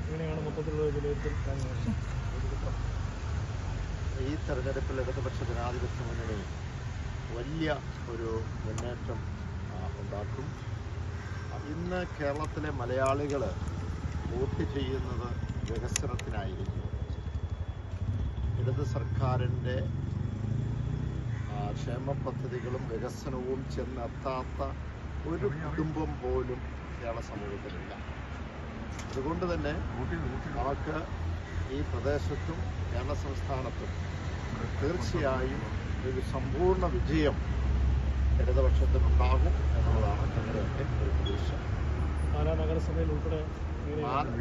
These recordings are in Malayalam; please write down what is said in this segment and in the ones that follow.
എങ്ങനെയാണ് മൊത്തത്തിലുള്ള വിലയിരുത്തൽ? ഈ തെരഞ്ഞെടുപ്പിൽ ഇടതുപക്ഷ ജനാധിപത്യ മുന്നണി വലിയ ഒരു മുന്നേറ്റം ഉണ്ടാക്കും. ഇന്ന് കേരളത്തിലെ മലയാളികൾ വോട്ട് ചെയ്യുന്നത് വികസനത്തിനായിരിക്കും ഇടത് സർക്കാരിന്റെ ക്ഷേമ പദ്ധതികളും വികസനവും ചെന്നെത്താത്ത ഒരു കുടുംബം പോലും കേരള സമൂഹത്തിലില്ല. അതുകൊണ്ട് തന്നെ നമുക്ക് ഈ പ്രദേശത്തും കേരള സംസ്ഥാനത്തും തീർച്ചയായും ഒരു സമ്പൂർണ വിജയം ഇടതുപക്ഷത്തിനുണ്ടാകും എന്നുള്ളതാണ് ഞങ്ങളുടെയൊക്കെ ഒരു പ്രതീക്ഷ. പാലാ നഗരസഭയിൽ ഉൾപ്പെടെ പാല-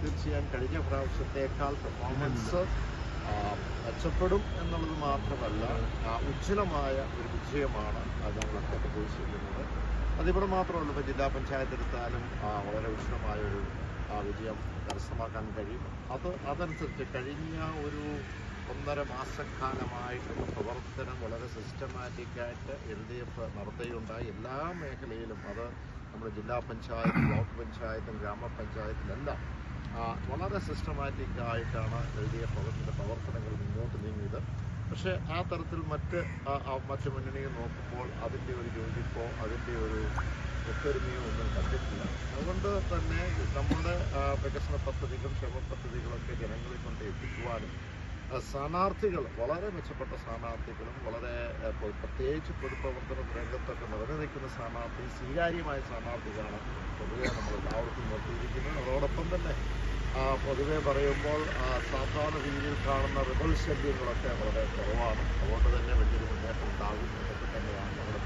തീർച്ചയായും കഴിഞ്ഞ പ്രാവശ്യത്തേക്കാൾ പെർഫോമൻസ് മെച്ചപ്പെടും എന്നുള്ളത് മാത്രമല്ല ഉജ്ജ്വലമായ ഒരു വിജയമാണ് അത് നമ്മളൊക്കെ പ്രതീക്ഷിക്കുന്നത്. അതിവിടെ മാത്രമല്ല ഇപ്പോൾ ജില്ലാ പഞ്ചായത്ത് എടുത്താലും വളരെ ഉഷ്ണമായൊരു ഒരു വിജയം കരസ്ഥമാക്കാൻ കഴിയും. അത് അതനുസരിച്ച് കഴിഞ്ഞ ഒരു ഒന്നര മാസക്കാലമായിട്ടുള്ള പ്രവർത്തനം വളരെ സിസ്റ്റമാറ്റിക്കായിട്ട് എൽ ഡി എഫ് നടത്തുകയുണ്ടായി. എല്ലാ മേഖലയിലും അത് നമ്മുടെ ജില്ലാ പഞ്ചായത്ത് ബ്ലോക്ക് പഞ്ചായത്തും ഗ്രാമപഞ്ചായത്തിലെല്ലാം വളരെ സിസ്റ്റമാറ്റിക്കായിട്ടാണ് എൽ ഡി എഫ് പ്രവർത്തനങ്ങൾ മുന്നോട്ട് നീങ്ങിയത്. പക്ഷേ ആ തരത്തിൽ മറ്റ് മറ്റ് മുന്നണികൾ നോക്കുമ്പോൾ അതിന്റെ ഒരു യോജിപ്പോ അതിന്റെ ഒരു ഒത്തൊരുമയോ ഒന്നും കണ്ടിട്ടില്ല. അതുകൊണ്ട് തന്നെ നമ്മുടെ വികസന പദ്ധതികളും ക്ഷേമ പദ്ധതികളൊക്കെ ജനങ്ങളെ കൊണ്ട് എത്തിക്കുവാനും സ്ഥാനാർത്ഥികൾ വളരെ മെച്ചപ്പെട്ട സ്ഥാനാർത്ഥികളും വളരെ പ്രത്യേകിച്ച് പൊതുപ്രവർത്തന രംഗത്തൊക്കെ നിറഞ്ഞു നിൽക്കുന്ന സ്ഥാനാർത്ഥി സ്വീകാര്യമായ സ്ഥാനാർത്ഥികളാണ് പൊതുവെ പൊതുവെ പറയുമ്പോൾ സാധാരണ രീതിയിൽ കാണുന്ന റിബൽ ശല്യങ്ങളൊക്കെ വളരെ കുറവാണ് അതുകൊണ്ട് തന്നെ വലിയൊരു മുന്നേറ്റം ഉണ്ടാകും എന്നൊക്കെ തന്നെയാണ് നമ്മുടെ.